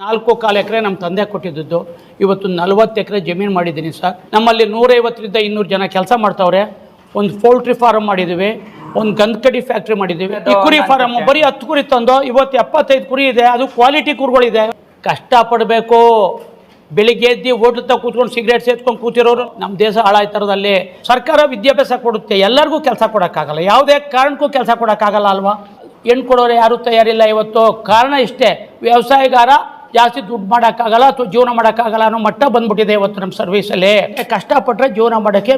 ನಾಲ್ಕು ಕಾಲು ಎಕರೆ ನಮ್ಮ ತಂದೆ ಕೊಟ್ಟಿದ್ದು ಇವತ್ತು ನಲವತ್ತು ಎಕರೆ ಜಮೀನು ಮಾಡಿದ್ದೀನಿ ಸರ್. ನಮ್ಮಲ್ಲಿ ನೂರೈವತ್ತರಿಂದ ಇನ್ನೂರು ಜನ ಕೆಲಸ ಮಾಡ್ತಾವ್ರೆ. ಒಂದು ಪೌಲ್ಟ್ರಿ ಫಾರಮ್ ಮಾಡಿದ್ದೀವಿ. ಒಂದು ಗಂಧಕಡಿ ಫ್ಯಾಕ್ಟ್ರಿ ಮಾಡಿದ್ದೀವಿ. ಈ ಕುರಿ ಫಾರಮ್ ಬರೀ ಹತ್ತು ಕುರಿ ತಂದು ಇವತ್ತು ಎಪ್ಪತ್ತೈದು ಕುರಿ ಇದೆ. ಅದು ಕ್ವಾಲಿಟಿ ಕುರಿಗಳಿದೆ. ಕಷ್ಟಪಡಬೇಕು. ಬೆಳಿಗ್ಗೆ ಎದ್ದು ಹೋಟ್ಲ್ ತ ಕೂತ್ಕೊಂಡು ಸಿಗರೇಟ್ ಸೇತ್ಕೊಂಡು ಕೂತಿರೋರು ನಮ್ಮ ದೇಶ ಹಾಳಾಯ್ತಾರದಲ್ಲಿ. ಸರ್ಕಾರ ವಿದ್ಯಾಭ್ಯಾಸ ಕೊಡುತ್ತೆ. ಎಲ್ಲರಿಗೂ ಕೆಲಸ ಕೊಡೋಕ್ಕಾಗಲ್ಲ. ಯಾವುದೇ ಕಾರಣಕ್ಕೂ ಕೆಲಸ ಕೊಡೋಕ್ಕಾಗಲ್ಲ ಅಲ್ವಾ? ಹೆಣ್ಣು ಕೊಡೋರು ಯಾರೂ ತಯಾರಿಲ್ಲ ಇವತ್ತು. ಕಾರಣ ಇಷ್ಟೇ. ವ್ಯವಸಾಯಗಾರ ಜಾಸ್ತಿ ದುಡ್ಡು ಮಾಡೋಕ್ಕಾಗಲ್ಲ ಅಥವಾ ಜೀವನ ಮಾಡೋಕ್ಕಾಗಲ್ಲ ಅನ್ನೋ ಮಟ್ಟ ಬಂದ್ಬಿಟ್ಟಿದೆ ಇವತ್ತು ನಮ್ಮ ಸರ್ವೀಸಲ್ಲಿ ಕಷ್ಟಪಟ್ಟರೆ ಜೀವನ ಮಾಡೋಕ್ಕೆ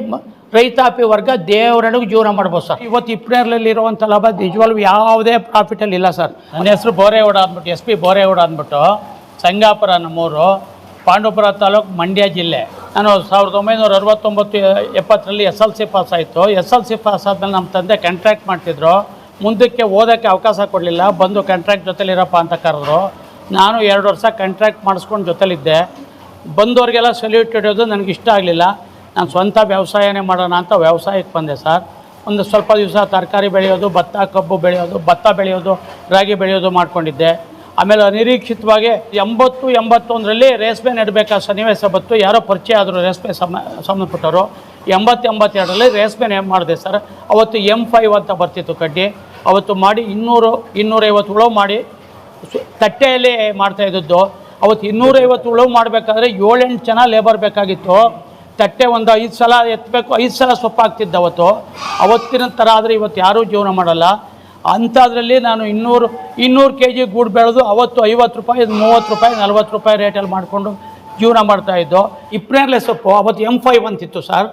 ರೈತಾಪಿ ವರ್ಗ ದೇವರಣಗೂ ಜೀವನ ಮಾಡ್ಬೋದು ಸರ್. ಇವತ್ತು ಇಪ್ಪನೇರ್ಲಲ್ಲಿ ಇರುವಂಥ ಲಾಭ ನಿಜವಾಗ್ಲೂ ಯಾವುದೇ ಪ್ರಾಫಿಟಲ್ಲಿ ಇಲ್ಲ ಸರ್. ನನ್ನ ಹೆಸರು ಬೋರೇಗೌಡ ಅಂದ್ಬಿಟ್ಟು, ಎಸ್ ಪಿ ಬೋರೇಗೌಡ ಅಂದ್ಬಿಟ್ಟು, ಸಂಗಾಪುರ ನಮ್ಮೂರು, ಪಾಂಡವಪುರ ತಾಲೂಕು ಮಂಡ್ಯ ಜಿಲ್ಲೆ. ನಾನು ಸಾವಿರದ ಒಂಬೈನೂರ ಅರವತ್ತೊಂಬತ್ತು, ಎಪ್ಪತ್ತರಲ್ಲಿ ಎಸ್ ಎಲ್ ಸಿ ಪಾಸ್ ಆಯಿತು. ಎಸ್ ಎಲ್ ಸಿ ಪಾಸ್ ಆದಮೇಲೆ ನಮ್ಮ ತಂದೆ ಕಾಂಟ್ರಾಕ್ಟ್ ಮಾಡ್ತಿದ್ರು. ಮುಂದಕ್ಕೆ ಓದೋಕ್ಕೆ ಅವಕಾಶ ಕೊಡಲಿಲ್ಲ. ಬಂದು ಕಾಂಟ್ರಾಕ್ಟ್ ಜೊತೆಲಿರಪ್ಪ ಅಂತ ಕರೆದ್ರು. ನಾನು ಎರಡು ವರ್ಷ ಕಾಂಟ್ರಾಕ್ಟ್ ಮಾಡಿಸ್ಕೊಂಡು ಜೊತೆಲಿದ್ದೆ. ಬಂದವ್ರಿಗೆಲ್ಲ ಸಲ್ಯೂಟ್ ಇಡೋದು ನನಗೆ ಇಷ್ಟ ಆಗಲಿಲ್ಲ. ನಾನು ಸ್ವಂತ ವ್ಯವಸಾಯನೇ ಮಾಡೋಣ ಅಂತ ವ್ಯವಸಾಯಕ್ಕೆ ಬಂದೆ ಸರ್. ಒಂದು ಸ್ವಲ್ಪ ದಿವಸ ತರಕಾರಿ ಬೆಳೆಯೋದು, ಭತ್ತ, ಕಬ್ಬು ಬೆಳೆಯೋದು, ಭತ್ತ ಬೆಳೆಯೋದು, ರಾಗಿ ಬೆಳೆಯೋದು ಮಾಡ್ಕೊಂಡಿದ್ದೆ. ಆಮೇಲೆ ಅನಿರೀಕ್ಷಿತವಾಗಿ ಎಂಬತ್ತು, ಎಂಬತ್ತೊಂದರಲ್ಲಿ ರೇಷ್ಮೆ ನೆಡಬೇಕಾದ ಸನ್ನಿವೇಶ ಬತ್ತು ಯಾರೋ ಪರಿಚಯ ಆದರೂ ರೇಷ್ಮೆ ಸಮ, ಸಂಬಂಧಪಟ್ಟವರು. ಎಂಬತ್ತು, ಎಂಬತ್ತೆರಡರಲ್ಲಿ ರೇಷ್ಮೆ ನೇಮ್ ಮಾಡಿದೆ ಸರ್? ಅವತ್ತು ಎಂ ಫೈವ್ ಅಂತ ಬರ್ತಿತ್ತು ಕಡ್ಡಿ. ಅವತ್ತು ಮಾಡಿ ಇನ್ನೂರು ಇನ್ನೂರೈವತ್ತು ಹುಳು ಮಾಡಿ ತಟ್ಟೆಯಲ್ಲಿ ಮಾಡ್ತಾ ಇದ್ದದ್ದು. ಅವತ್ತು ಇನ್ನೂರೈವತ್ತು ಉಳವು ಮಾಡಬೇಕಾದ್ರೆ ಏಳೆಂಟು ಜನ ಲೇಬರ್ ಬೇಕಾಗಿತ್ತು. ತಟ್ಟೆ ಒಂದು ಐದು ಸಲ ಎತ್ತಬೇಕು, ಐದು ಸಲ ಸೊಪ್ಪಾಗ್ತಿದ್ದ ಅವತ್ತು. ಅವತ್ತಿನ ಥರ ಆದರೆ ಇವತ್ತು ಯಾರೂ ಜೀವನ ಮಾಡಲ್ಲ. ಅಂಥದ್ರಲ್ಲಿ ನಾನು ಇನ್ನೂರು ಇನ್ನೂರು ಕೆ ಜಿ ಗೂಡು ಬೆಳೆದು ಅವತ್ತು ಐವತ್ತು ರೂಪಾಯಿ, ಮೂವತ್ತು ರೂಪಾಯಿ, ನಲ್ವತ್ತು ರೂಪಾಯಿ ರೇಟಲ್ಲಿ ಮಾಡಿಕೊಂಡು ಜೀವನ ಮಾಡ್ತಾಯಿದ್ದು ಇಪ್ಪನೇರ್ಲೆ ಸೊಪ್ಪು, ಅವತ್ತು ಎಂ ಫೈವ್ ಅಂತಿತ್ತು ಸರ್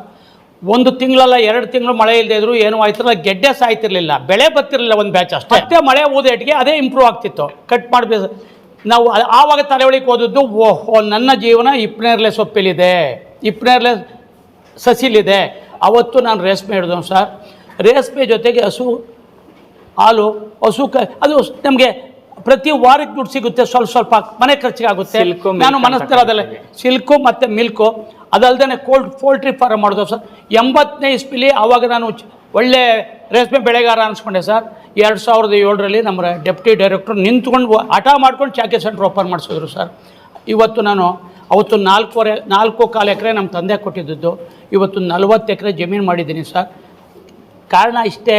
ಒಂದು ತಿಂಗಳಲ್ಲ ಎರಡು ತಿಂಗಳು ಮಳೆ ಇಲ್ಲದೆ ಇದ್ರು ಏನು ಆಯ್ತಿರಲ್ಲ ಗೆಡ್ಡೆ ಸಾಯ್ತಿರ್ಲಿಲ್ಲ. ಬೆಳೆ ಬತ್ತಿರಲಿಲ್ಲ ಒಂದು ಬ್ಯಾಚ್ ಅಷ್ಟೇ. ಮತ್ತೆ ಮಳೆ ಊದೇಟಿಗೆ ಅದೇ ಇಂಪ್ರೂವ್ ಆಗ್ತಿತ್ತು. ಕಟ್ ಮಾಡಬೇಕು ನಾವು ಆವಾಗ ತಲೆವಳಿಗೆ ಓದಿದ್ದು ಓಹೋ, ನನ್ನ ಜೀವನ ಇಪ್ಪನೇರ್ಲೆ ಸೊಪ್ಪಿಲಿದೆ ಇಪ್ಪನೇರ್ಲೆ ಸಸಿಲಿದೆ. ಅವತ್ತು ನಾನು ರೇಷ್ಮೆ ಹಿಡಿದು ಸರ್. ರೇಷ್ಮೆ ಜೊತೆಗೆ ಹಸು, ಹಾಲು, ಹಸು ಕ ಅದು ನಮಗೆ ಪ್ರತಿ ವಾರಕ್ಕೆ ದುಡ್ಡು ಸಿಗುತ್ತೆ ಸ್ವಲ್ಪ ಸ್ವಲ್ಪ ಮನೆ ಖರ್ಚಿಗೆ ಆಗುತ್ತೆ. ನಾನು ಅಂತ ಸಿಲ್ಕು ಮತ್ತು ಮಿಲ್ಕು ಅದಲ್ಲದೆ ಕೋಲ್ಡ್ ಪೋಲ್ಟ್ರಿ ಫಾರ್ಮ್ ಮಾಡಿದ್ವು ಸರ್. ಎಂಬತ್ತನೇ ಇಸ್ಪಿಲಿ ಆವಾಗ ನಾನು ಒಳ್ಳೆ ರೇಷ್ಮೆ ಬೆಳೆಗಾರ ಅನಿಸ್ಕೊಂಡೆ ಸರ್. ಎರಡು ಸಾವಿರದ ಏಳರಲ್ಲಿ ನಮ್ಮ ಡೆಪ್ಟಿ ಡೈರೆಕ್ಟ್ರು ನಿಂತ್ಕೊಂಡು ಹಠ ಮಾಡ್ಕೊಂಡು ಚಾಕೆ ಸೆಂಟ್ರ್ ಓಪನ್ ಮಾಡಿಸಿದ್ರು ಸರ್. ಇವತ್ತು ನಾನು ಅವತ್ತು ನಾಲ್ಕೂವರೆ ನಾಲ್ಕು ಕಾಲು ಎಕರೆ ನಮ್ಮ ತಂದೆ ಕೊಟ್ಟಿದ್ದದ್ದು. ಇವತ್ತು ನಲವತ್ತು ಎಕರೆ ಜಮೀನು ಮಾಡಿದ್ದೀನಿ ಸರ್. ಕಾರಣ ಇಷ್ಟೇ.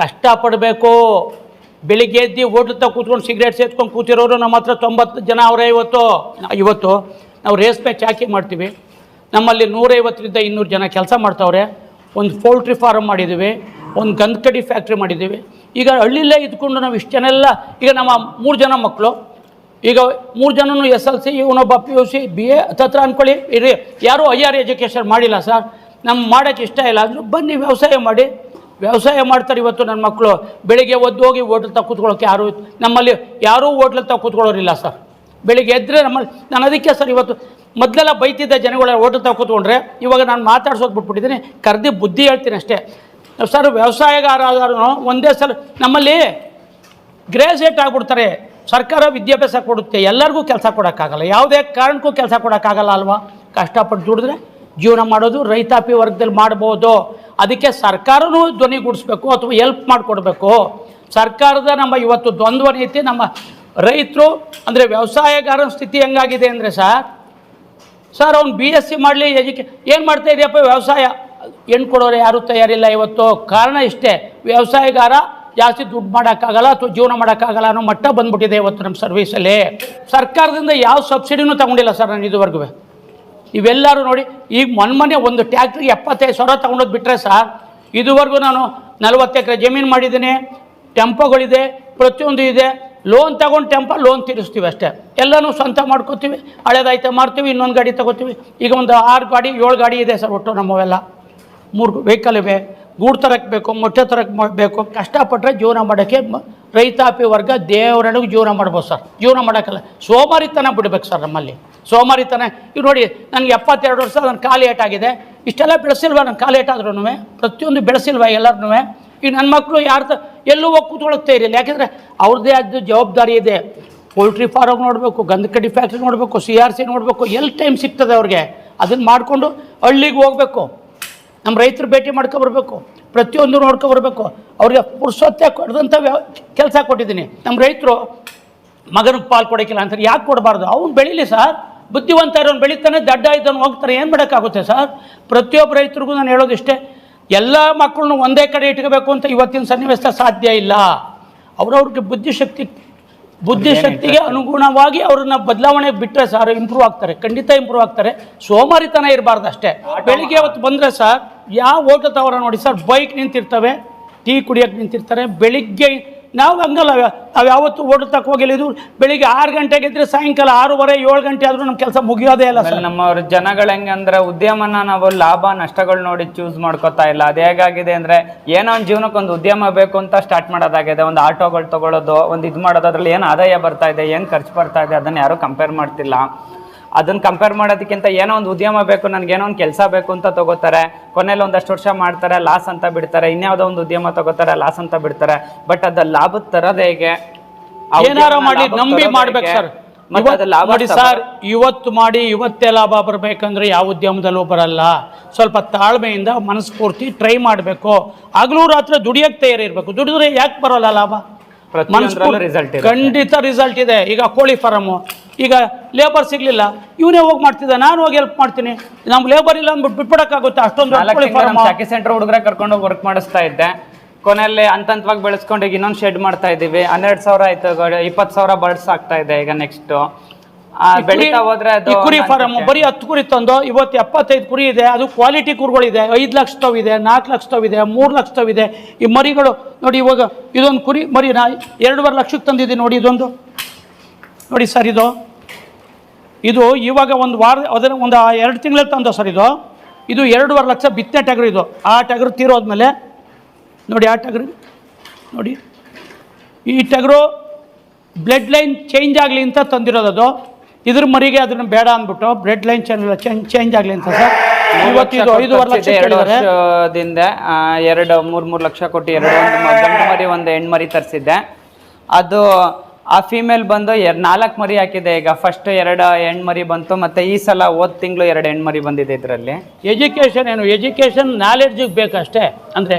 ಕಷ್ಟಪಡಬೇಕು. ಬೆಳಿಗ್ಗೆ ಎದ್ದು ಓಟ್ಲತ್ತ ಕೂತ್ಕೊಂಡು ಸಿಗರೇಟ್ ಸೇತ್ಕೊಂಡು ಕೂತಿರೋರು ನಮ್ಮ ಹತ್ರ ತೊಂಬತ್ತು ಜನ ಅವರೇ ಇವತ್ತು ಇವತ್ತು ನಾವು ರೇಷ್ಮೆ ಚಾಕಿ ಮಾಡ್ತೀವಿ? ನಮ್ಮಲ್ಲಿ ನೂರೈವತ್ತರಿಂದ ಇನ್ನೂರು ಜನ ಕೆಲಸ ಮಾಡ್ತಾವ್ರೆ. ಒಂದು ಪೌಲ್ಟ್ರಿ ಫಾರಮ್ ಮಾಡಿದ್ದೀವಿ, ಒಂದು ಗಂಧಕಡಿ ಫ್ಯಾಕ್ಟ್ರಿ ಮಾಡಿದ್ದೀವಿ. ಈಗ ಹಳ್ಳಿಲೇ ಇದ್ಕೊಂಡು ನಾವು ಇಷ್ಟು ಜನ ಈಗ ನಮ್ಮ ಮೂರು ಜನ ಮಕ್ಕಳು ಈಗ ಮೂರು ಜನನು ಎಸ್ ಎಲ್ ಸಿ ಇವನೊಬ್ಬ P U C B A ಹತ್ರ ಅಂದ್ಕೊಳ್ಳಿ ಇರಿ, ಯಾರೂ ಹೈಯರ್ ಎಜುಕೇಷನ್ ಮಾಡಿಲ್ಲ ಸರ್. ನಮ್ಗೆ ಮಾಡೋಕ್ಕೆ ಇಷ್ಟ ಇಲ್ಲ. ಅಂದರು ಬನ್ನಿ, ವ್ಯವಸಾಯ ಮಾಡಿ. ವ್ಯವಸಾಯ ಮಾಡ್ತಾರೆ ಇವತ್ತು ನನ್ನ ಮಕ್ಕಳು. ಬೆಳಿಗ್ಗೆ ಒದ್ದು ಹೋಗಿ ಹೋಟ್ಲ್ ತಗ ಕೂತ್ಕೊಳ್ಳೋಕೆ ಯಾರು ನಮ್ಮಲ್ಲಿ ಯಾರೂ ಹೋಟ್ಲಲ್ಲಿ ತಗ ಕೂತ್ಕೊಳ್ಳೋರಿಲ್ಲ ಸರ್. ಬೆಳಿಗ್ಗೆ ಎದ್ದರೆ ನಮ್ಮಲ್ಲಿ, ನಾನು ಅದಕ್ಕೆ ಸರ್ ಇವತ್ತು ಮೊದಲೆಲ್ಲ ಬೈತಿದ್ದ ಜನಗಳ ಹೋಟ್ಲ್ ತಗ ಕೂತ್ಕೊಂಡ್ರೆ, ಇವಾಗ ನಾನು ಮಾತಾಡ್ಸೋದು ಬಿಟ್ಬಿಟ್ಟಿದ್ದೀನಿ. ಕರೆದಿ ಬುದ್ಧಿ ಹೇಳ್ತೀನಿ ಅಷ್ಟೇ. ಸರ್ ವ್ಯವಸಾಯಗಾರ ಆದರೂ ಒಂದೇ ಸಲ ನಮ್ಮಲ್ಲಿ ಗ್ರ್ಯಾಜುಯೇಟ್ ಆಗಿಬಿಡ್ತಾರೆ. ಸರ್ಕಾರ ವಿದ್ಯಾಭ್ಯಾಸ ಕೊಡುತ್ತೆ. ಎಲ್ಲರಿಗೂ ಕೆಲಸ ಕೊಡೋಕ್ಕಾಗಲ್ಲ. ಯಾವುದೇ ಕಾರಣಕ್ಕೂ ಕೆಲಸ ಕೊಡೋಕ್ಕಾಗಲ್ಲ ಅಲ್ವಾ? ಕಷ್ಟಪಟ್ಟು ದುಡಿದ್ರೆ? ಜೀವನ ಮಾಡೋದು ರೈತಾಪಿ ವರ್ಗದಲ್ಲಿ ಮಾಡ್ಬೋದು. ಅದಕ್ಕೆ ಸರ್ಕಾರವೂ ಧ್ವನಿಗೂಡಿಸ್ಬೇಕು ಅಥವಾ ಎಲ್ಪ್ ಮಾಡಿಕೊಡ್ಬೇಕು. ಸರ್ಕಾರದ ನಮ್ಮ ಇವತ್ತು ದ್ವಂದ್ವ ನೀತಿ ನಮ್ಮ ರೈತರು ಅಂದರೆ ವ್ಯವಸಾಯಗಾರನ ಸ್ಥಿತಿ ಹೆಂಗಾಗಿದೆ ಅಂದರೆ ಸರ್ ಸರ್ ಅವ್ನು ಬಿ ಎಸ್ ಸಿ ಮಾಡಲಿ, ಎಜುಕೆ, ಏನು ಮಾಡ್ತಾ ಇದೆಯಪ್ಪ ವ್ಯವಸಾಯ? ಹೆಣ್ಣು ಕೊಡೋರು ಯಾರೂ ತಯಾರಿಲ್ಲ ಇವತ್ತು. ಕಾರಣ ಇಷ್ಟೇ, ವ್ಯವಸಾಯಗಾರ ಜಾಸ್ತಿ ದುಡ್ಡು ಮಾಡೋಕ್ಕಾಗಲ್ಲ ಅಥವಾ ಜೀವನ ಮಾಡೋಕ್ಕಾಗಲ್ಲ ಅನ್ನೋ ಮಟ್ಟ ಬಂದ್ಬಿಟ್ಟಿದೆ ಇವತ್ತು ನಮ್ಮ ಸರ್ವೀಸಲ್ಲಿ ಸರ್ಕಾರದಿಂದ ಯಾವ ಸಬ್ಸಿಡಿನೂ ತಗೊಂಡಿಲ್ಲ ಸರ್ ನಾನು ಇದುವರೆಗೂ. ಇವೆಲ್ಲರೂ ನೋಡಿ, ಈಗ ಮೊನ್ನೆ ಒಂದು ಟ್ಯಾಕ್ಟ್ರಿಗೆ ಎಪ್ಪತ್ತೈದು ಸಾವಿರ ತೊಗೊಂಡೋದು ಬಿಟ್ಟರೆ ಸರ್? ಇದುವರೆಗೂ ನಾನು ನಲ್ವತ್ತು ಎಕರೆ ಜಮೀನು ಮಾಡಿದ್ದೀನಿ, ಟೆಂಪೋಗಳಿದೆ, ಪ್ರತಿಯೊಂದು ಇದೆ. ಲೋನ್ ತಗೊಂಡು ಟೆಂಪೋ ಲೋನ್ ತೀರಿಸ್ತೀವಿ ಅಷ್ಟೇ. ಎಲ್ಲನೂ ಸ್ವಂತ ಮಾಡ್ಕೋತೀವಿ ಹಳೇದೈತೆ ಮಾಡ್ತೀವಿ ಇನ್ನೊಂದು ಗಾಡಿ ತಗೋತೀವಿ. ಈಗ ಒಂದು ಆರು ಗಾಡಿ, ಏಳು ಗಾಡಿ ಇದೆ ಸರ್ ಒಟ್ಟು ನಮ್ಮವೆಲ್ಲ. ಮೂರು ವೆಹಿಕಲ್ ಇವೆ. ಗೂಡು ತರಕ್ಕೆ ಬೇಕು, ಮೊಟ್ಟೆ ತರಕ್ಕೆ ಬೇಕು. ಕಷ್ಟಪಟ್ಟರೆ ಜೀವನ ಮಾಡೋಕ್ಕೆ ರೈತಾಪಿ ವರ್ಗ ದೇವರನಿಗೆ ಜೀವನ ಮಾಡ್ಬೋದು ಸರ್. ಜೀವನ ಮಾಡೋಕ್ಕಲ್ಲ. ಸೋಮಾರಿತನ ಬಿಡ್ಬೇಕು ಸರ್ ನಮ್ಮಲ್ಲಿ. ಸೋಮಾರಿತನ ಇವ್ ನೋಡಿ, ನನಗೆ ಎಪ್ಪತ್ತೆರಡು ವರ್ಷ ನನ್ನ ಕಾಲು ಏಟಾಗಿದೆ ಇಷ್ಟೆಲ್ಲ ಬೆಳೆಸಿಲ್ವ ನನ್ನ ಕಾಲು ಏಟಾದ್ರೂ ಪ್ರತಿಯೊಂದು ಬೆಳೆಸಿಲ್ವ ಎಲ್ಲರೂ ಈಗ ನನ್ನ ಮಕ್ಕಳು ಯಾರು ಎಲ್ಲೂ ಹೋಗಿ ಕೂತ್ಕೊಳ್ಳುತ್ತೇ ಇರಲಿಲ್ಲ. ಯಾಕೆಂದರೆ ಅವ್ರದ್ದೇ ಆದ ಜವಾಬ್ದಾರಿ ಇದೆ. ಪೋಲ್ಟ್ರಿ ಫಾರ್ಮ್ ನೋಡಬೇಕು, ಗಂಧಕಡ್ಡಿ ಫ್ಯಾಕ್ಟ್ರಿ ನೋಡಬೇಕು, ಸಿ ಆರ್ ಸಿ ನೋಡಬೇಕು ಎಲ್ಲಿ ಟೈಮ್ ಸಿಗ್ತದೆ ಅವ್ರಿಗೆ. ಅದನ್ನು ಮಾಡಿಕೊಂಡು ಹಳ್ಳಿಗೆ ಹೋಗಬೇಕು. ನಮ್ಮ ರೈತರು ಭೇಟಿ ಮಾಡ್ಕೊಬರ್ಬೇಕು ಪ್ರತಿಯೊಂದು ನೋಡ್ಕೊಬರ್ಬೇಕು ಅವ್ರಿಗೆ ಪುರ್ಸೊತ್ತೆ ಕೊಡದಂಥ ವ್ಯವ ಕೆಲಸ ಕೊಟ್ಟಿದ್ದೀನಿ. ನಮ್ಮ ರೈತರು ಮಗನಿಗೆ ಪಾಲು ಕೊಡೋಕ್ಕಿಲ್ಲ ಅಂತಾರೆ ಯಾಕೆ ಕೊಡಬಾರ್ದು? ಅವ್ನು ಬೆಳೀಲಿ ಸರ್. ಬುದ್ಧಿವಂತ ಇರೋನು ಬೆಳೀತಾನೆ ದಡ್ಡ ಇದ್ದವನು ಹೋಗ್ತಾರೆ ಏನು ಮಾಡೋಕ್ಕಾಗುತ್ತೆ ಸರ್? ಪ್ರತಿಯೊಬ್ಬ ರೈತರಿಗೂ ನಾನು ಹೇಳೋದಿಷ್ಟೇ ಎಲ್ಲ ಮಕ್ಕಳನ್ನು ಒಂದೇ ಕಡೆ ಇಟ್ಕೋಬೇಕು ಅಂತ ಇವತ್ತಿನ ಸನ್ನಿವೇಶ ಸಾಧ್ಯ ಇಲ್ಲ. ಅವ್ರವ್ರಿಗೆ ಬುದ್ಧಿಶಕ್ತಿ ಬುದ್ಧಿಶಕ್ತಿಗೆ ಅನುಗುಣವಾಗಿ ಅವ್ರನ್ನ ಬದಲಾವಣೆ ಬಿಟ್ಟರೆ ಸರ್ ಇಂಪ್ರೂವ್ ಆಗ್ತಾರೆ. ಖಂಡಿತ ಇಂಪ್ರೂವ್ ಆಗ್ತಾರೆ. ಸೋಮಾರಿತನ ಇರಬಾರ್ದು ಅಷ್ಟೇ. ಬೆಳಿಗ್ಗೆ ಅವತ್ತು ಬಂದರೆ ಸರ್ ಯಾವ ಓಟ ತವರ ನೋಡಿ ಸರ್ ಬೈಕ್ ನಿಂತಿರ್ತವೆ ಟೀ ಕುಡಿಯೋಕ್ಕೆ ನಿಂತಿರ್ತಾರೆ. ಬೆಳಿಗ್ಗೆ ನಾವು ಹಂಗಲ್ಲ ನಾವು ಯಾವತ್ತು ಓಟೋ ತಕ್ಕ ಹೋಗಿಲ್ಲ. ಇದು ಬೆಳಿಗ್ಗೆ ಆರು ಗಂಟೆಗೆ ಇದ್ರೆ ಸಾಯಂಕಾಲ ಆರೂವರೆ ಏಳು ಗಂಟೆ ಆದರೂ ನಮ್ಮ ಕೆಲಸ ಮುಗಿಯೋದೇ ಇಲ್ಲ ಸರ್. ನಮ್ಮವ್ರ ಜನಗಳು ಹೆಂಗಂದ್ರೆ ಉದ್ಯಮನ ನಾವು ಲಾಭ ನಷ್ಟಗಳು ನೋಡಿ ಚೂಸ್ ಮಾಡ್ಕೋತಾ ಇಲ್ಲ. ಅದು ಹೇಗಾಗಿದೆ ಅಂದ್ರೆ ಏನೋ ಒಂದು ಜೀವನಕ್ಕೆ ಒಂದು ಉದ್ಯಮ ಬೇಕು ಅಂತ ಸ್ಟಾರ್ಟ್ ಮಾಡೋದಾಗಿದೆ. ಒಂದು ಆಟೋಗಳು ತಗೊಳ್ಳೋದು ಒಂದು ಇದು ಮಾಡೋದು ಅದರಲ್ಲಿ ಏನು ಆದಾಯ ಬರ್ತಾ ಇದೆ ಏನು ಖರ್ಚು ಬರ್ತಾ ಇದೆ ಅದನ್ನ ಯಾರು ಕಂಪೇರ್ ಮಾಡ್ತಿಲ್ಲ. ಅದನ್ನ ಕಂಪೇರ್ ಮಾಡೋದಕ್ಕಿಂತ ಏನೋ ಒಂದು ಉದ್ಯಮ ಬೇಕು ನನಗೆ ಏನೋ ಒಂದು ಕೆಲಸ ಬೇಕು ಅಂತ ತಗೋತಾರೆ. ಕೊನೆಯಲ್ಲಿ ಒಂದಷ್ಟು ವರ್ಷ ಮಾಡ್ತಾರೆ ಲಾಸ್ ಅಂತ ಬಿಡ್ತಾರೆ ಇನ್ಯಾವುದೋ ಒಂದು ಉದ್ಯಮ ತಗೋತಾರೆ ಲಾಸ್ ಅಂತ ಬಿಡ್ತಾರೆ. ಬಟ್ ಅದು ಲಾಭದ ತರೋದು ಹೇಗೆ? ಏನಾರ ಮಾಡಿ ನಂಬಿ ಮಾಡ್ಬೇಕು ಸರ್. ನೋಡಿ ಇವತ್ತು ಮಾಡಿ ಇವತ್ತೇ ಲಾಭ ಬರಬೇಕಂದ್ರೆ ಯಾವ ಉದ್ಯಮದಲ್ಲೂ ಬರಲ್ಲ. ಸ್ವಲ್ಪ ತಾಳ್ಮೆಯಿಂದ ಮನಸ್ಫೂರ್ತಿ ಟ್ರೈ ಮಾಡಬೇಕು. ಹಗಲು ರಾತ್ರಿ ದುಡಿಯಕ್ಕೆ ತಯಾರಿರ್ಬೇಕು ದುಡಿದ್ರೆ ಯಾಕೆ ಬರೋಲ್ಲ ಲಾಭ? ರಿಸಲ್ಟ್ ಖಂಡಿತ ರಿಸಲ್ಟ್ ಇದೆ. ಈಗ ಕೋಳಿ ಫಾರಮು ಈಗ ಲೇಬರ್ ಸಿಗ್ಲಿಲ್ಲ ಇವನೇ ಹೋಗಿ ಮಾಡ್ತಿದ್ದ ನಾನು ಹೋಗಿ ಹೆಲ್ಪ್ ಮಾಡ್ತೀನಿ. ನಮ್ಗೆ ಲೇಬರ್ ಇಲ್ಲ ಅಂದ್ಬಿಟ್ಟು ಬಿಟ್ಬಿಡಕ್ಕಾಗುತ್ತೆ ಅಷ್ಟೊಂದು ಸೆಂಟರ್ ಹುಡುಗರ ಕರ್ಕೊಂಡು ವರ್ಕ್ ಮಾಡಿಸ್ತಾ ಇದ್ದೆ. ಕೊನೆಯಲ್ಲಿ ಹಂತ ಹಂತವಾಗಿ ಬೆಳೆಸ್ಕೊಂಡು ಈಗ ಇನ್ನೊಂದು ಶೆಡ್ ಮಾಡ್ತಾ ಇದ್ದೀವಿ. ಹನ್ನೆರಡು ಸಾವಿರ ಆಯ್ತು ಇಪ್ಪತ್ತು ಸಾವಿರ ಬರ್ಡ್ಸ್ ಆಗ್ತಾ ಇದೆ ಈಗ ನೆಕ್ಸ್ಟ್ ಬೆಳೀತಾ ಹೋದ್ರೆ ಕುರಿ ಫಾರಮ್ ಬರೀ ಹತ್ತು ಕುರಿ ತಂದು ಇವತ್ತು ಎಪ್ಪತ್ತೈದು ಕುರಿ ಇದೆ ಅದು ಕ್ವಾಲಿಟಿ ಕುರಿಗಳಿದೆ. ಐದು ಸ್ಟವ್ ಇದೆ ನಾಲ್ಕು ಸ್ಟವ್ ಇದೆ ಮೂರು ಲಕ್ಷದವು ಇದೆ. ಈ ಮರಿಗಳು ನೋಡಿ ಇವಾಗ ಇದೊಂದು ಕುರಿ ಮರಿ ನಾ ಎರಡೂವರೆ ಲಕ್ಷಕ್ಕೆ ತಂದಿದ್ದೀನಿ ನೋಡಿ ಇದೊಂದು. ನೋಡಿ ಸರ್ ಇದು. ಇದು ಇವಾಗ ಒಂದು ವಾರ ಅದರ ಒಂದು ಎರಡು ತಿಂಗಳಲ್ಲಿ ತಂದ ಸರ್ ಇದು. ಇದು ಎರಡೂವರೆ ಲಕ್ಷ ಬಿತ್ತನೆ ಟಗರು ಇದು. ಆ ಟಗರು ತೀರೋದ್ಮೇಲೆ ನೋಡಿ ಆ ಟಗರು ನೋಡಿ. ಈ ಟಗರು ಬ್ಲಡ್ ಲೈನ್ ಚೇಂಜ್ ಆಗಲಿ ಅಂತ ತಂದಿರೋದು ಅದು. ಇದ್ರ ಮರಿಗೆ ಅದನ್ನು ಬೇಡ ಅಂದ್ಬಿಟ್ಟು ಬ್ಲಡ್ ಲೈನ್ ಚೇಂಜ್ ಚೇಂಜ್ ಆಗಲಿ ಅಂತ ಸರ್. ಮೂರು ಇವತ್ತು ಇದು ಲಕ್ಷ ಐದೂವರೆ ಲಕ್ಷ ಎರಡು ವರ್ಷದಿಂದ ಎರಡು ಮೂರು ಮೂರು ಲಕ್ಷ ಕೊಟ್ಟು ಎರಡು ಒಂದು ಗಂಡು ಮರಿ ಒಂದು ಹೆಣ್ಣು ಮರಿ ತರಿಸಿದ್ದೆ. ಅದು ಆ ಫೀಮೇಲ್ ಬಂದು ಎರ್ ನಾಲ್ಕು ಮರಿ ಹಾಕಿದೆ. ಈಗ ಫಸ್ಟ್ ಎರಡು ಹೆಣ್ಣು ಮರಿ ಬಂತು, ಮತ್ತೆ ಈ ಸಲ ಹೋದ ತಿಂಗಳು ಎರಡು ಹೆಣ್ಣು ಮರಿ ಬಂದಿದೆ ಇದರಲ್ಲಿ. ಎಜುಕೇಷನ್ ಏನು? ಎಜುಕೇಷನ್ ನಾಲೆಡ್ಜಿಗೆ ಬೇಕಷ್ಟೇ. ಅಂದರೆ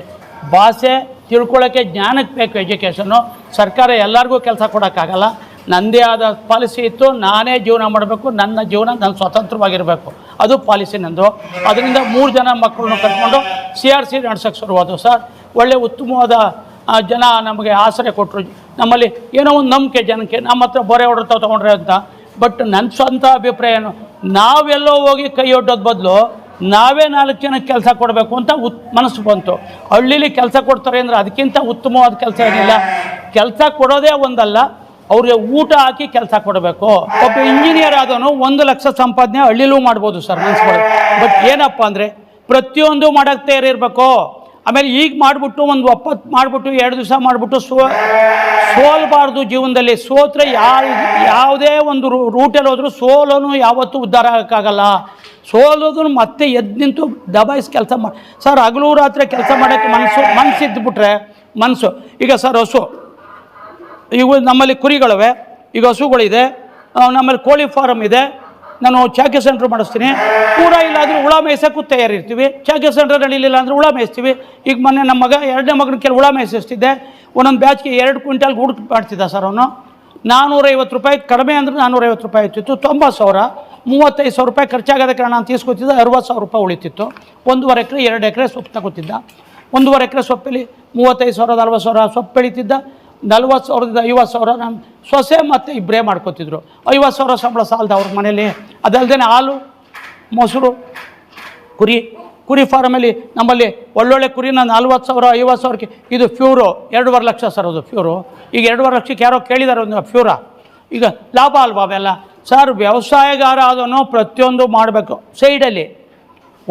ಭಾಷೆ ತಿಳ್ಕೊಳ್ಳೋಕ್ಕೆ ಜ್ಞಾನಕ್ಕೆ ಬೇಕು ಎಜುಕೇಷನ್ನು ಸರ್ಕಾರ ಎಲ್ಲರಿಗೂ ಕೆಲಸ ಕೊಡೋಕ್ಕಾಗಲ್ಲ. ನನ್ನದೇ ಆದ ಪಾಲಿಸಿ ಇತ್ತು, ನಾನೇ ಜೀವನ ಮಾಡಬೇಕು, ನನ್ನ ಜೀವನ ನಾನು ಸ್ವತಂತ್ರವಾಗಿರಬೇಕು. ಅದು ಪಾಲಿಸಿ ನಂದು. ಅದರಿಂದ ಮೂರು ಜನ ಮಕ್ಕಳನ್ನು ಕರ್ಕೊಂಡು ಸಿ ಆರ್ ಸಿ ನಡ್ಸೋಕ್ಕೆ ಶುರುವಾದವು ಸರ್. ಒಳ್ಳೆ ಉತ್ತಮವಾದ ಜನ ನಮಗೆ ಆಸರೆ ಕೊಟ್ಟರು ನಮ್ಮಲ್ಲಿ ಏನೋ ಒಂದು ನಂಬಿಕೆ ಜನಕ್ಕೆ, ನಮ್ಮ ಹತ್ರ ಬೊರೆ ಹೊಡೆತಾವ್ ತೊಗೊಂಡ್ರೆ ಅಂತ. ಬಟ್ ನನ್ನ ಸ್ವಂತ ಅಭಿಪ್ರಾಯನು, ನಾವೆಲ್ಲೋ ಹೋಗಿ ಕೈ ಒಡ್ಡೋದ್ ಬದಲು ನಾವೇ ನಾಲ್ಕು ಜನಕ್ಕೆ ಕೆಲಸ ಕೊಡಬೇಕು ಅಂತ ಉತ್, ಮನಸ್ಸು ಬಂತು. ಹಳ್ಳಿಲಿ ಕೆಲಸ ಕೊಡ್ತಾರೆ ಅಂದರೆ ಅದಕ್ಕಿಂತ ಉತ್ತಮವಾದ ಕೆಲಸ ಏನಿಲ್ಲ. ಕೆಲಸ ಕೊಡೋದೇ ಒಂದಲ್ಲ, ಅವ್ರಿಗೆ ಊಟ ಹಾಕಿ ಕೆಲಸ ಕೊಡಬೇಕು. ಒಬ್ಬ ಇಂಜಿನಿಯರ್ ಆದವನು ಒಂದು ಲಕ್ಷ ಸಂಪಾದನೆ ಹಳ್ಳಿಲೂ ಮಾಡ್ಬೋದು ಸರ್ ಮನಸ್ಸು ಬಟ್ ಏನಪ್ಪ ಅಂದರೆ, ಪ್ರತಿಯೊಂದು ಮಾಡೋಕ್ಕೆ ತಯಾರಿರಬೇಕು ಆಮೇಲೆ ಈಗ ಮಾಡಿಬಿಟ್ಟು ಒಂದು ಒಪ್ಪತ್ತು ಮಾಡಿಬಿಟ್ಟು ಎರಡು ದಿವಸ ಮಾಡಿಬಿಟ್ಟು ಸೋ, ಸೋಲ್ಬಾರ್ದು ಜೀವನದಲ್ಲಿ. ಸೋತ್ರೆ ಯಾವ ಯಾವುದೇ ಒಂದು ರೂಟಲ್ಲಿ ಹೋದರೂ ಸೋಲನು ಯಾವತ್ತೂ ಉದ್ಧಾರ ಆಗೋಕ್ಕಾಗಲ್ಲ. ಸೋಲೋದನ್ನು ಮತ್ತೆ ಎದ್ದು ನಿಂತು ದಬಾಯಿಸಿ ಕೆಲಸ ಮಾಡಿ ಸರ್ ಹಗಲು ರಾತ್ರಿ ಕೆಲಸ ಮಾಡೋಕ್ಕೆ ಮನಸ್ಸು ಮನಸ್ಸು ಇದ್ದುಬಿಟ್ರೆ ಮನಸ್ಸು ಈಗ ಸರ್ ಹಸು, ಇವು ನಮ್ಮಲ್ಲಿ ಕುರಿಗಳಿವೆ, ಈಗ ಹಸುಗಳಿದೆ ನಮ್ಮಲ್ಲಿ ಕೋಳಿ ಫಾರಮ್ ಇದೆ ನಾನು ಚಾಕಿ ಸೆಂಟ್ರ್ ಮಾಡಿಸ್ತೀನಿ. ಕೂಡ ಇಲ್ಲಾಂದರೆ ಹುಳ ಮೇಯ್ಸೋಕ್ಕೂ ತಯಾರಿರ್ತೀವಿ. ಚಾಕಿ ಸೆಂಟ್ರ್ ನಡೀಲಿಲ್ಲ ಅಂದರೆ ಹುಳ ಮೇಯಿಸ್ತೀವಿ. ಈಗ ಮೊನ್ನೆ ನಮ್ಮ ಮಗ ಎರಡನೇ ಮಗನ ಕೆಲವು ಹುಳ ಮೇಯಿಸ್ತಿದ್ದೆ ಒಂದೊಂದು ಬ್ಯಾಚ್ಗೆ ಎರಡು ಕ್ವಿಂಟಲ್ ಹುಡುಕಿ ಮಾಡ್ತಿದ್ದ ಸರ್ ಅವನು. ನಾನ್ನೂರೈವತ್ತು ರೂಪಾಯಿ, ಕಡಿಮೆ ಅಂದರೆ ನಾನ್ನೂರೈವತ್ತು ರೂಪಾಯಿ ಇರ್ತಿತ್ತು. ತೊಂಬತ್ತು ಸಾವಿರ, ಮೂವತ್ತೈದು ಸಾವಿರ ರೂಪಾಯಿ ಖರ್ಚಾಗೋದಕ್ಕೆ ನಾನು ತೀಸ್ಕೊತಿದ್ದೆ. ಅರವತ್ತು ಸಾವಿರ ರೂಪಾಯಿ ಉಳಿತಿತ್ತು. ಒಂದೂವರೆ ಎಕರೆ, ಎರಡು ಎಕರೆ ಸೊಪ್ಪು ತಗೋತಿದ್ದ. ಒಂದೂವರೆ ಎಕರೆ ಸೊಪ್ಪಲ್ಲಿ ಮೂವತ್ತೈದು ಸಾವಿರದ, ಅರವತ್ತು ಸಾವಿರ ಸೊಪ್ಪು ಬೆಳೀತಿದ್ದ. ನಲ್ವತ್ತು ಸಾವಿರದಿಂದ ಐವತ್ತು ಸಾವಿರ ನಮ್ಮ ಸೊಸೆ ಮತ್ತು ಇಬ್ಬರೇ ಮಾಡ್ಕೋತಿದ್ರು. ಐವತ್ತು ಸಾವಿರ ಸಂಬಳ ಸಾಲದ ಅವ್ರ ಮನೇಲಿ. ಅದಲ್ಲದೆ ಹಾಲು, ಮೊಸರು, ಕುರಿ ಕುರಿ ಫಾರ್ಮಲ್ಲಿ ನಮ್ಮಲ್ಲಿ ಒಳ್ಳೊಳ್ಳೆ ಕುರಿನ ನಲ್ವತ್ತು ಸಾವಿರ, ಐವತ್ತು ಸಾವಿರಕ್ಕೆ ಇದು ಫ್ಯೂರು, ಎರಡೂವರೆ ಲಕ್ಷ ಸರ್ ಅದು ಫ್ಯೂರು. ಈಗ ಎರಡೂವರೆ ಲಕ್ಷಕ್ಕೆ ಯಾರೋ ಕೇಳಿದ್ದಾರೆ ಒಂದು ಫ್ಯೂರ. ಈಗ ಲಾಭ ಅಲ್ವಾ ಅವೆಲ್ಲ? ಸರ್ ವ್ಯವಸಾಯಗಾರ ಅದನ್ನು ಪ್ರತಿಯೊಂದು ಮಾಡಬೇಕು. ಸೈಡಲ್ಲಿ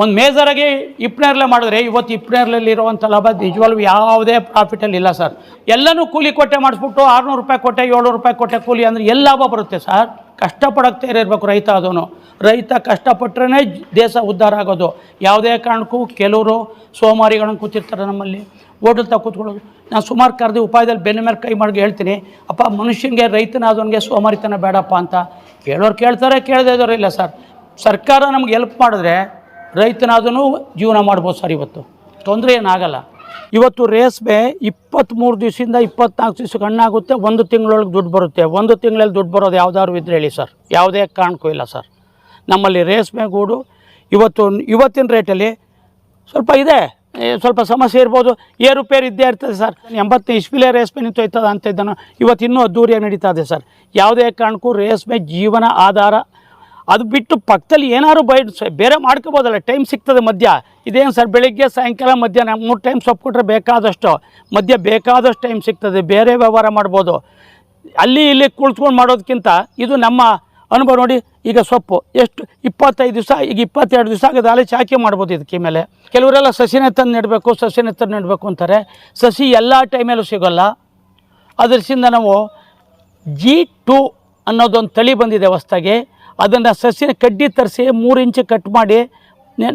ಒಂದು ಮೇಜರಾಗಿ ಇಪ್ನೇರ್ಲೆ ಮಾಡಿದ್ರೆ, ಇವತ್ತು ಇಪ್ನೇರ್ಲಲ್ಲಿ ಇರುವಂಥ ಲಾಭ ನಿಜವಾಗ್ಲೂ ಯಾವುದೇ ಪ್ರಾಫಿಟಲ್ಲಿ ಇಲ್ಲ ಸರ್ ಎಲ್ಲನೂ ಕೂಲಿ ಕೊಟ್ಟೆ ಮಾಡಿಸ್ಬಿಟ್ಟು ಆರುನೂರು ರೂಪಾಯಿ ಕೊಟ್ಟೆ, ಏಳ್ನೂರು ರೂಪಾಯಿ ಕೊಟ್ಟೆ ಕೂಲಿ ಅಂದರೆ ಎಲ್ಲಿ ಲಾಭ ಬರುತ್ತೆ ಸರ್ ಕಷ್ಟಪಡೋಕ್ಕೆ ಇರಬೇಕು ರೈತ ಅದನ್ನು ರೈತ ಕಷ್ಟಪಟ್ಟರೆ ದೇಶ ಉದ್ಧಾರ ಆಗೋದು. ಯಾವುದೇ ಕಾರಣಕ್ಕೂ ಕೆಲವರು ಸೋಮಾರಿಗಳನ್ನು ಕೂತಿರ್ತಾರೆ ನಮ್ಮಲ್ಲಿ. ಹೋಟೆಲ್ ತಗ ಕೂತ್ಕೊಳ್ಳೋದು. ನಾನು ಸುಮಾರು ಕರೆದು ಉಪಾಯದಲ್ಲಿ ಬೆನ್ನ ಮೇಲೆ ಕೈ ಮಾಡಿ ಹೇಳ್ತೀನಿ. ಅಪ್ಪ, ಮನುಷ್ಯನಿಗೆ ರೈತನಾದವನಿಗೆ ಸೋಮಾರಿತನ ಬೇಡಪ್ಪ ಅಂತ. ಕೇಳೋರು ಕೇಳ್ತಾರೆ, ಕೇಳದೇ ಇದ್ದವ್ರು ಇಲ್ಲ ಸರ್ ಸರ್ಕಾರ ನಮ್ಗೆ ಹೆಲ್ಪ್ ಮಾಡಿದ್ರೆ ರೈತನಾದನು ಜೀವನ ಮಾಡ್ಬೋದು ಸರ್ ಇವತ್ತು. ತೊಂದರೆ ಏನಾಗಲ್ಲ. ಇವತ್ತು ರೇಸ್ಮೆ ಇಪ್ಪತ್ತ್ಮೂರು ದಿವಸದಿಂದ ಇಪ್ಪತ್ನಾಲ್ಕು ದಿವಸ ಕಣ್ಣಾಗುತ್ತೆ ಒಂದು ತಿಂಗಳೊಳಗೆ ದುಡ್ಡು ಬರುತ್ತೆ. ಒಂದು ತಿಂಗಳಲ್ಲಿ ದುಡ್ಡು ಬರೋದು ಯಾವ್ದಾದ್ರು ಇದ್ರೆ ಹೇಳಿ ಸರ್. ಯಾವುದೇ ಕಾರಣಕ್ಕೂ ಇಲ್ಲ ಸರ್. ನಮ್ಮಲ್ಲಿ ರೇಸ್ಮೆ ಗೂಡು, ಇವತ್ತು ಇವತ್ತಿನ ರೇಟಲ್ಲಿ ಸ್ವಲ್ಪ ಇದೆ. ಸ್ವಲ್ಪ ಸಮಸ್ಯೆ ಇರ್ಬೋದು. ಏರುಪೇರು ಇದ್ದೇ ಇರ್ತದೆ ಸರ್. ಎಂಬತ್ತನೇ ಇಸ್ಪಿಲೇ ನಿಂತು ಹೋಯ್ತದ ಅಂತ ಇದ್ದಾನು ಇವತ್ತು ಇನ್ನೂ ಅದ್ದೂರಿಯಾಗಿ ನಡೀತಾ ಇದೆ ಸರ್. ಯಾವುದೇ ಕಾರಣಕ್ಕೂ ರೇಸ್ಮೆ ಜೀವನ, ಆಧಾರ ಅದು ಬಿಟ್ಟು ಪಕ್ಕದಲ್ಲಿ ಏನಾದ್ರು ಬೈ ಬೇರೆ ಮಾಡ್ಕೋಬೋದಲ್ಲ ಟೈಮ್ ಸಿಗ್ತದೆ ಮಧ್ಯ ಇದೇನು ಸರ್ ಬೆಳಿಗ್ಗೆ ಸಾಯಂಕಾಲ ಮಧ್ಯಾಹ್ನ ಮೂರು ಟೈಮ್ ಸೊಪ್ಪು ಕೊಟ್ಟರೆ ಬೇಕಾದಷ್ಟು. ಮಧ್ಯ ಬೇಕಾದಷ್ಟು ಟೈಮ್ ಸಿಗ್ತದೆ, ಬೇರೆ ವ್ಯವಹಾರ ಮಾಡ್ಬೋದು. ಅಲ್ಲಿ ಇಲ್ಲಿ ಕುಳಿಸ್ಕೊಂಡು ಮಾಡೋದಕ್ಕಿಂತ ಇದು ನಮ್ಮ ಅನುಭವ ನೋಡಿ, ಈಗ ಸೊಪ್ಪು. ಎಷ್ಟು ಇಪ್ಪತ್ತೈದು ದಿವಸ, ಈಗ ಇಪ್ಪತ್ತೆರಡು ದಿವಸ ಆಗದ, ಅಲ್ಲಿ ಚಾಕಿ ಮಾಡ್ಬೋದು ಇದಕ್ಕೆ ಮೇಲೆ. ಕೆಲವರೆಲ್ಲ ಸಸಿನೇ ತಂದು ನೆಡಬೇಕು, ಸಸಿನ ತಂದು ನೆಡಬೇಕು ಅಂತಾರೆ. ಸಸಿ ಎಲ್ಲ ಟೈಮಲ್ಲೂ ಸಿಗೋಲ್ಲ. ಅದರಿಂದ ನಾವು ಜಿ ಟು ಅನ್ನೋದೊಂದು ತಳಿ ಬಂದಿದೆ ಹೊಸ್ದಾಗಿ. ಅದನ್ನು ಸಸ್ಯನ ಕಡ್ಡಿ ತರಿಸಿ ಮೂರು ಇಂಚು ಕಟ್ ಮಾಡಿ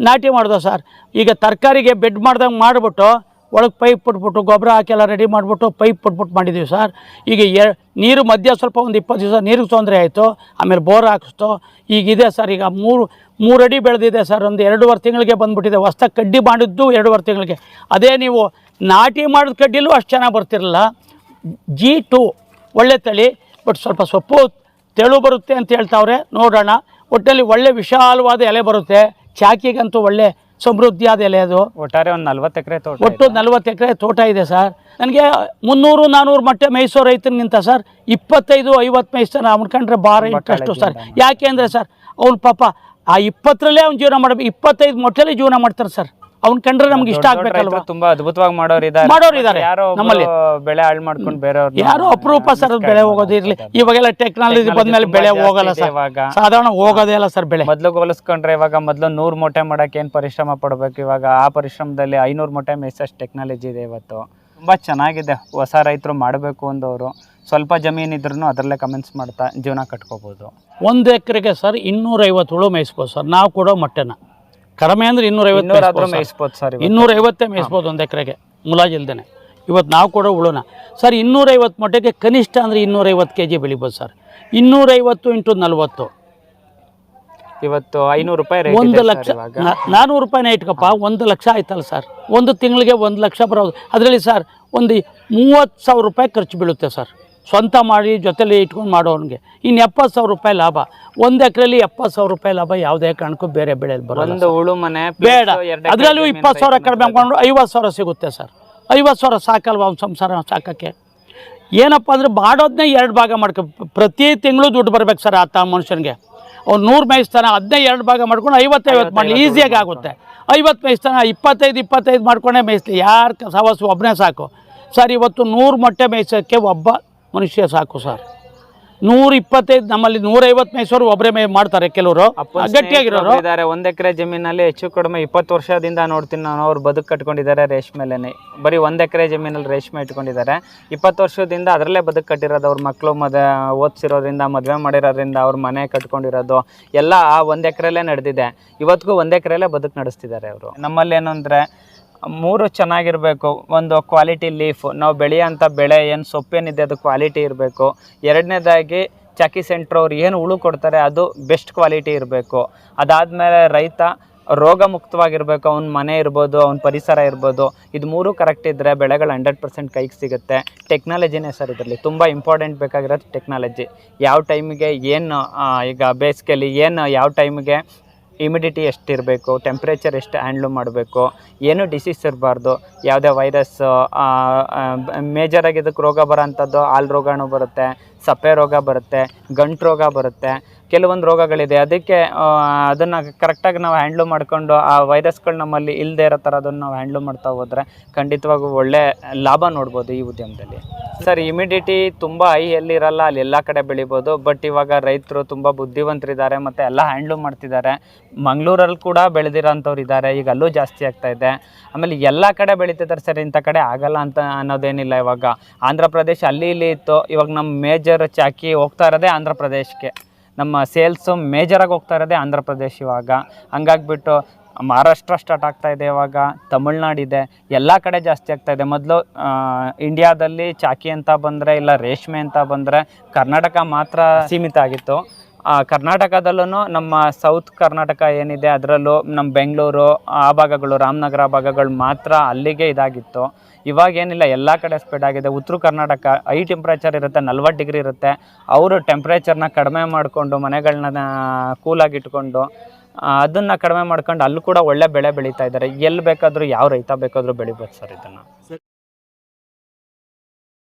ನಾಟಿ ಮಾಡ್ದೋ ಸರ್. ಈಗ ತರಕಾರಿಗೆ ಬೆಡ್ ಮಾಡ್ದಂಗೆ ಮಾಡಿಬಿಟ್ಟು ಒಳಗೆ ಪೈಪ್ ಬಿಟ್ಬಿಟ್ಟು ಗೊಬ್ಬರ ಹಾಕೆಲ್ಲ ರೆಡಿ ಮಾಡಿಬಿಟ್ಟು ಪೈಪ್ ಬಿಟ್ಬಿಟ್ಟು ಮಾಡಿದ್ದೀವಿ ಸರ್. ಈಗ ಎ ನೀರು ಮಧ್ಯ ಸ್ವಲ್ಪ ಒಂದು ಇಪ್ಪತ್ತು ದಿವಸ ನೀರಿಗೆ ತೊಂದರೆ ಆಯಿತು. ಆಮೇಲೆ ಬೋರ್ ಹಾಕಿಸ್ತು. ಈಗ ಇದೆ ಸರ್, ಈಗ ಮೂರು ಮೂರು ಅಡಿ ಬೆಳೆದಿದೆ ಸರ್. ಒಂದು ಎರಡೂವರೆ ತಿಂಗಳಿಗೆ ಬಂದುಬಿಟ್ಟಿದೆ. ಹೊಸ್ತ ಕಡ್ಡಿ ಮಾಡಿದ್ದು ಎರಡೂವರೆ ತಿಂಗಳಿಗೆ. ಅದೇ ನೀವು ನಾಟಿ ಮಾಡಿದ ಕಡ್ಡಿಲೂ ಅಷ್ಟು ಚೆನ್ನಾಗಿ ಬರ್ತಿರಲಿಲ್ಲ. ಜಿ ಟು ಒಳ್ಳೆ ತಳಿ ಬಟ್ ಸ್ವಲ್ಪ ಸೊಪ್ಪು ತೆಳು ಬರುತ್ತೆ ಅಂತ ಹೇಳ್ತಾವ್ರೆ. ನೋಡೋಣ. ಒಟ್ಟಲ್ಲಿ ಒಳ್ಳೆ ವಿಶಾಲವಾದ ಎಲೆ ಬರುತ್ತೆ. ಚಾಕಿಗಂತೂ ಒಳ್ಳೆ ಸಮೃದ್ಧಿಯಾದ ಎಲೆ ಅದು. ಒಟ್ಟಾರೆ ಒಂದು ನಲ್ವತ್ತು ಎಕರೆ ತೋಟ ಒಟ್ಟು ನಲ್ವತ್ತು ಎಕರೆ ತೋಟ ಇದೆ ಸರ್. ನನಗೆ ಮುನ್ನೂರು ನಾನ್ನೂರು ಮಟ್ಟ ಮೈಸೂರು ರೈತನಿಗಿಂತ ಸರ್ ಇಪ್ಪತ್ತೈದು ಐವತ್ತು ಮೈಸೂರು ಅವ್ನು ಕಂಡ್ರೆ ಭಾಳ ಇಂಟ್ರೆಸ್ಟು ಸರ್. ಯಾಕೆ ಅಂದರೆ ಸರ್ ಅವ್ನು ಪಾಪ ಆ ಇಪ್ಪತ್ತರಲ್ಲೇ ಅವ್ನು ಜೀವನ ಮಾಡಬೇಕು. ಇಪ್ಪತ್ತೈದು ಮೊಟ್ಟೆಲಿ ಜೀವನ ಮಾಡ್ತಾರೆ ಸರ್. ಅವ್ನು ಕಂಡ್ರೆ ನಮ್ಗೆ ಇಷ್ಟ ಆಗ್ಬೇಕಲ್ವ? ತುಂಬಾ ಅದ್ಭುತವಾಗಿ ಮಾಡೋರು ಇದ್ದಾರೆ ಮಾಡೋರು ಇದ್ದಾರೆ ಯಾರೋ ನಮ್ಮಲ್ಲಿ. ನಮ್ಮಲ್ಲಿ ಬೆಳೆ ಹಾಳು ಮಾಡ್ಕೊಂಡು ಬೇರೆಯವ್ರು ಯಾರು ಅಪರೂಪ ಸರ್ ಅದು ಬೆಳೆ ಹೋಗೋದು ಇರ್ಲಿ. ಇವಾಗೆಲ್ಲ ಟೆಕ್ನಾಲಜಿ ಬಂದ್ಮೇಲೆ ಬೆಳೆ ಹೋಗಲ್ಲ ಸರ್. ಇವಾಗ. ಸಾಧಾರಣ ಹೋಗೋದೇ ಇಲ್ಲ ಸರ್ ಬೆಳೆ. ಮೊದ್ಲು ಹೋಲಿಸ್ಕೊಂಡ್ರೆ ಇವಾಗ ಮೊದ್ಲು ನೂರ್ ಮೊಟ್ಟೆ ಮಾಡಕ್ಕೆ ಏನ್ ಪರಿಶ್ರಮ ಪಡ್ಬೇಕು? ಇವಾಗ ಆ ಪರಿಶ್ರಮದಲ್ಲಿ ಐನೂರ್ ಮೊಟ್ಟೆ ಮೇಯ್ಸೋಷ್ಟು ಟೆಕ್ನಾಲಜಿ ಇದೆ ಇವತ್ತು. ತುಂಬಾ ಚೆನ್ನಾಗಿದೆ. ಹೊಸ ರೈತರು ಮಾಡಬೇಕು ಅಂದವರು. ಸ್ವಲ್ಪ ಜಮೀನ್ ಇದ್ರೂ ಅದರಲ್ಲೇ ಕಮೆಂಟ್ಸ್ ಮಾಡ್ತಾ ಜೀವನ ಕಟ್ಕೋಬಹುದು ಒಂದು ಎಕರೆಗೆ ಸರ್ ಇನ್ನೂರೈವತ್ತು ಹುಳು ಮೇಯಿಸ್ಬೋದು ಸರ್. ನಾವು ಕೊಡೋ ಮೊಟ್ಟೆನ. ಕಡಿಮೆ ಅಂದ್ರೆ ಇನ್ನೂರೈವತ್ತು ಇನ್ನೂರಾದ್ರೂ ಮೇಯಿಸ್ಬೋದು ಸರ್. ಇನ್ನೂರೈವತ್ತೇ ಮೇಯಿಸ್ಬೋದು ಒಂದು ಎಕರೆಗೆ ಮುಲಾಜಿಲ್ದೇನೆ ಇವತ್ತು ನಾವು ಕೊಡೋ ಉಳೋಣ ಸರ್ ಇನ್ನೂರೈವತ್ತು ಮೊಟ್ಟೆಗೆ ಕನಿಷ್ಠ ಅಂದರೆ ಇನ್ನೂರೈವತ್ತು ಕೆ ಜಿ ಬೆಳಿಬೋದು ಸರ್. ಇನ್ನೂರೈವತ್ತು ಇಂಟು ನಲ್ವತ್ತು. ಇವತ್ತು ಐನೂರು ರೂಪಾಯಿ ಒಂದು ಲಕ್ಷ ನಾನ್ನೂರು ರೂಪಾಯಿನೇ ಇಟ್ಕಪ್ಪ ಒಂದು ಲಕ್ಷ ಆಯ್ತಲ್ಲ ಸರ್. ಒಂದು ತಿಂಗಳಿಗೆ ಒಂದು ಲಕ್ಷ ಬರೋದು. ಅದರಲ್ಲಿ ಸರ್ ಒಂದು ಮೂವತ್ತು ಸಾವಿರ ರೂಪಾಯಿ ಖರ್ಚು ಬೀಳುತ್ತೆ ಸರ್. ಸ್ವಂತ ಮಾಡಿ ಜೊತೆಲಿ ಇಟ್ಕೊಂಡು ಮಾಡೋನಿಗೆ ಇನ್ನು ಎಪ್ಪತ್ತು ಸಾವಿರ ರೂಪಾಯಿ ಲಾಭ. ಒಂದು ಎಕರೆಲಿ ಎಪ್ಪತ್ತು ಸಾವಿರ ರೂಪಾಯಿ ಲಾಭ ಯಾವುದೇ ಕಾರಣಕ್ಕೂ ಬೇರೆ ಬೆಳೆಯಲ್ಲಿ ಬರೋಲ್ಲ ಒಂದು ಹುಳು ಮನೆ ಬೇಡ. ಅದರಲ್ಲೂ ಇಪ್ಪತ್ತು ಸಾವಿರ ಕಡಿಮೆ ಮಾಡ್ಕೊಂಡು ಐವತ್ತು ಸಾವಿರ ಸಿಗುತ್ತೆ ಸರ್. ಐವತ್ತು ಸಾವಿರ ಸಾಕಲ್ವ ಅವ್ನ ಸಂಸಾರ ಸಾಕೋಕ್ಕೆ? ಏನಪ್ಪ ಅಂದರೆ ಮಾಡೋದನ್ನೇ ಎರಡು ಭಾಗ ಮಾಡ್ಕೊ ಪ್ರತಿ ತಿಂಗಳು ದುಡ್ಡು ಬರ್ಬೇಕು ಸರ್ ಆತ ಮನುಷ್ಯನಿಗೆ. ಅವ್ನು ನೂರು ಮೇಯಿಸ್ತಾನೆ ಅದನ್ನೇ ಎರಡು ಭಾಗ ಮಾಡ್ಕೊಂಡು ಐವತ್ತೈವತ್ತು ಮಾಡಲಿ ಈಸಿಯಾಗಿ ಆಗುತ್ತೆ. ಐವತ್ತು ಮೇಯಿಸ್ತಾನೆ ಇಪ್ಪತ್ತೈದು ಇಪ್ಪತ್ತೈದು ಮಾಡ್ಕೊಂಡೇ ಮೇಯಿಸ್ಲಿ. ಯಾರು ಸವಸು ಒಬ್ಬನೇ ಸಾಕು. ಸರ್ ಇವತ್ತು ನೂರು ಮೊಟ್ಟೆ ಮೇಯಿಸೋಕ್ಕೆ ಒಬ್ಬ ಮನುಷ್ಯ ಸಾಕು ಸರ್. ನೂರ ಇಪ್ಪತ್ತೈದು ನಮ್ಮಲ್ಲಿ ನೂರೈವತ್ತು ಮೈಸೂರು ಒಬ್ಬರೇ ಮೇ ಮಾಡ್ತಾರೆ ಕೆಲವರು. ಗಟ್ಟಿಯಾಗಿರೋರು. ಇದ್ದಾರೆ ಒಂದು ಎಕರೆ ಜಮೀನಲ್ಲಿ ಹೆಚ್ಚು ಕಡಿಮೆ ಇಪ್ಪತ್ತು ವರ್ಷದಿಂದ ನೋಡ್ತೀನಿ ನಾನು. ಅವ್ರು ಬದುಕು ಕಟ್ಕೊಂಡಿದ್ದಾರೆ ರೇಷ್ಮೆಲೇನೆ ಬರೀ ಒಂದು ಎಕರೆ ಜಮೀನಲ್ಲಿ ರೇಷ್ಮೆ ಇಟ್ಕೊಂಡಿದ್ದಾರೆ. ಇಪ್ಪತ್ತು ವರ್ಷದಿಂದ ಅದರಲ್ಲೇ ಬದುಕು ಕಟ್ಟಿರೋದು ಅವ್ರ ಮಕ್ಕಳು ಮದ ಓದಿಸಿರೋದ್ರಿಂದ ಮದುವೆ ಮಾಡಿರೋದ್ರಿಂದ ಅವ್ರ ಮನೆ ಕಟ್ಕೊಂಡಿರೋದು. ಎಲ್ಲ ಆ ಒಂದ್ ಎಕರೆಲ್ಲೇ ನಡೆದಿದೆ. ಇವತ್ತಿಗೂ ಒಂದು ಎಕರೆಲ್ಲೇ ಬದುಕು ನಡೆಸ್ತಿದ್ದಾರೆ ಅವರು. ನಮ್ಮಲ್ಲಿ ಏನು ಅಂದ್ರೆ ಮೂರು ಚೆನ್ನಾಗಿರಬೇಕು. ಒಂದು ಕ್ವಾಲಿಟಿ ಲೀಫ್ ನಾವು ಬೆಳೆಯೋಂಥ ಬೆಳೆ, ಏನು ಸೊಪ್ಪೇನಿದೆ ಅದು ಕ್ವಾಲಿಟಿ ಇರಬೇಕು. ಎರಡನೇದಾಗಿ ಚಾಕಿ ಸೆಂಟ್ರ್ ಅವ್ರು ಏನು ಹುಳು ಕೊಡ್ತಾರೆ ಅದು ಬೆಸ್ಟ್ ಕ್ವಾಲಿಟಿ ಇರಬೇಕು. ಅದಾದಮೇಲೆ ರೈತ ರೋಗ ಮುಕ್ತವಾಗಿರಬೇಕು ಅವ್ನ ಮನೆ ಇರ್ಬೋದು, ಅವ್ನ ಪರಿಸರ ಇರ್ಬೋದು. ಇದು ಮೂರು ಕರೆಕ್ಟ್ ಇದ್ದರೆ ಬೆಳೆಗಳು ಹಂಡ್ರೆಡ್ ಪರ್ಸೆಂಟ್ ಕೈಗೆ ಸಿಗುತ್ತೆ. ಟೆಕ್ನಾಲಜಿನೇ ಸರ್ ಇದರಲ್ಲಿ ತುಂಬ ಇಂಪಾರ್ಟೆಂಟ್ ಬೇಕಾಗಿರೋದು ಟೆಕ್ನಾಲಜಿ ಯಾವ ಟೈಮಿಗೆ ಏನು ಈಗ ಬೇಸಿಗೆಯಲ್ಲಿ ಏನು, ಯಾವ ಟೈಮಿಗೆ ಇಮಿಡಿಟಿ ಎಷ್ಟಿರಬೇಕು ಟೆಂಪ್ರೇಚರ್ ಎಷ್ಟು ಹ್ಯಾಂಡ್ಲು ಮಾಡಬೇಕು, ಏನು ಡಿಸೀಸ್ ಇರಬಾರ್ದು, ಯಾವುದೇ ವೈರಸ್ ಮೇಜರಾಗಿ ಇದಕ್ಕೆ ರೋಗ ಬರೋಂಥದ್ದು, ಹಾಲು ರೋಗಾಣು ಬರುತ್ತೆ. ಸಪ್ಪೆ ರೋಗ ಬರುತ್ತೆ, ಗಂಟು ರೋಗ ಬರುತ್ತೆ, ಕೆಲವೊಂದು ರೋಗಗಳಿದೆ. ಅದಕ್ಕೆ ಅದನ್ನು ಕರೆಕ್ಟಾಗಿ ನಾವು ಹ್ಯಾಂಡ್ಲು ಮಾಡಿಕೊಂಡು ಆ ವೈರಸ್ಗಳು ನಮ್ಮಲ್ಲಿ ಇಲ್ಲದೆ ಇರೋ ಥರ ಅದನ್ನು ನಾವು ಹ್ಯಾಂಡ್ಲು ಮಾಡ್ತಾ ಹೋದರೆ ಖಂಡಿತವಾಗೂ ಒಳ್ಳೆ ಲಾಭ ನೋಡ್ಬೋದು ಈ ಉದ್ಯಮದಲ್ಲಿ. ಸರ್ ಇಮಿಡಿಟಿ ತುಂಬ ಐ ಎಲ್ಲಿರಲ್ಲ ಅಲ್ಲಿ ಎಲ್ಲ ಕಡೆ ಬೆಳಿಬೋದು ಬಟ್ ಇವಾಗ ರೈತರು ತುಂಬ ಬುದ್ಧಿವಂತರಿದ್ದಾರೆ ಮತ್ತು ಎಲ್ಲ ಹ್ಯಾಂಡ್ಲು ಮಾಡ್ತಿದ್ದಾರೆ. ಮಂಗಳೂರಲ್ಲಿ ಕೂಡ ಬೆಳೆದಿರೋಂಥವ್ರು ಇದ್ದಾರೆ, ಈಗ ಅಲ್ಲೂ ಜಾಸ್ತಿ ಆಗ್ತಾ ಇದೆ. ಆಮೇಲೆ ಎಲ್ಲ ಕಡೆ ಬೆಳೀತಿದ್ದಾರೆ ಸರ್ ಇಂಥ ಕಡೆ ಆಗಲ್ಲ ಅಂತ ಅನ್ನೋದೇನಿಲ್ಲ ಇವಾಗ. ಆಂಧ್ರ ಪ್ರದೇಶ ಅಲ್ಲಿ ಇಲ್ಲಿ ಇತ್ತು, ಇವಾಗ ನಮ್ಮ ಮೇಜರ್ ಚಾಕಿ ಹೋಗ್ತಾ ಇರೋದೇ ಆಂಧ್ರ ಪ್ರದೇಶಕ್ಕೆ ನಮ್ಮ ಸೇಲ್ಸು ಮೇಜರಾಗಿ ಹೋಗ್ತಾ ಇರೋದೇ ಆಂಧ್ರ ಪ್ರದೇಶ ಇವಾಗ. ಹಂಗಾಗ್ಬಿಟ್ಟು ಮಹಾರಾಷ್ಟ್ರ ಸ್ಟಾರ್ಟ್ ಆಗ್ತಾ ಇದೆ ಇವಾಗ ತಮಿಳ್ನಾಡಿದೆ ಎಲ್ಲ ಕಡೆ ಜಾಸ್ತಿ ಆಗ್ತಾ ಇದೆ. ಮೊದಲು ಇಂಡಿಯಾದಲ್ಲಿ ಚಾಕಿ ಅಂತ ಬಂದರೆ ಇಲ್ಲ ರೇಷ್ಮೆ ಅಂತ ಬಂದರೆ ಕರ್ನಾಟಕ ಮಾತ್ರ ಸೀಮಿತ ಆಗಿತ್ತು. ಕರ್ನಾಟಕದಲ್ಲೂ ನಮ್ಮ ಸೌತ್ ಕರ್ನಾಟಕ ಏನಿದೆ ಅದರಲ್ಲೂ ನಮ್ಮ ಬೆಂಗಳೂರು, ಆ ಭಾಗಗಳು, ರಾಮನಗರ ಭಾಗಗಳು ಮಾತ್ರ ಅಲ್ಲಿಗೆ ಇದಾಗಿತ್ತು. ಇವಾಗ ಏನಿಲ್ಲ, ಎಲ್ಲ ಕಡೆ ಸ್ಪ್ರೆಡ್ ಆಗಿದೆ. ಉತ್ತರ ಕರ್ನಾಟಕ ಐ ಟೆಂಪ್ರೇಚರ್ ಇರುತ್ತೆ, ನಲ್ವತ್ತು ಡಿಗ್ರಿ ಇರುತ್ತೆ. ಅವರು ಟೆಂಪ್ರೇಚರ್ನ ಕಡಿಮೆ ಮಾಡಿಕೊಂಡು ಮನೆಗಳನ್ನ ಕೂಲಾಗಿಟ್ಕೊಂಡು ಅದನ್ನು ಕಡಿಮೆ ಮಾಡ್ಕೊಂಡು, ಅಲ್ಲೂ ಕೂಡ ಒಳ್ಳೆ ಬೆಳೆ ಬೆಳೀತಾ ಇದ್ದಾರೆ. ಎಲ್ಲಿ ಬೇಕಾದರೂ, ಯಾವ ರೈತ ಬೇಕಾದರೂ ಬೆಳಿಬೋದು ಸರ್ ಇದನ್ನು.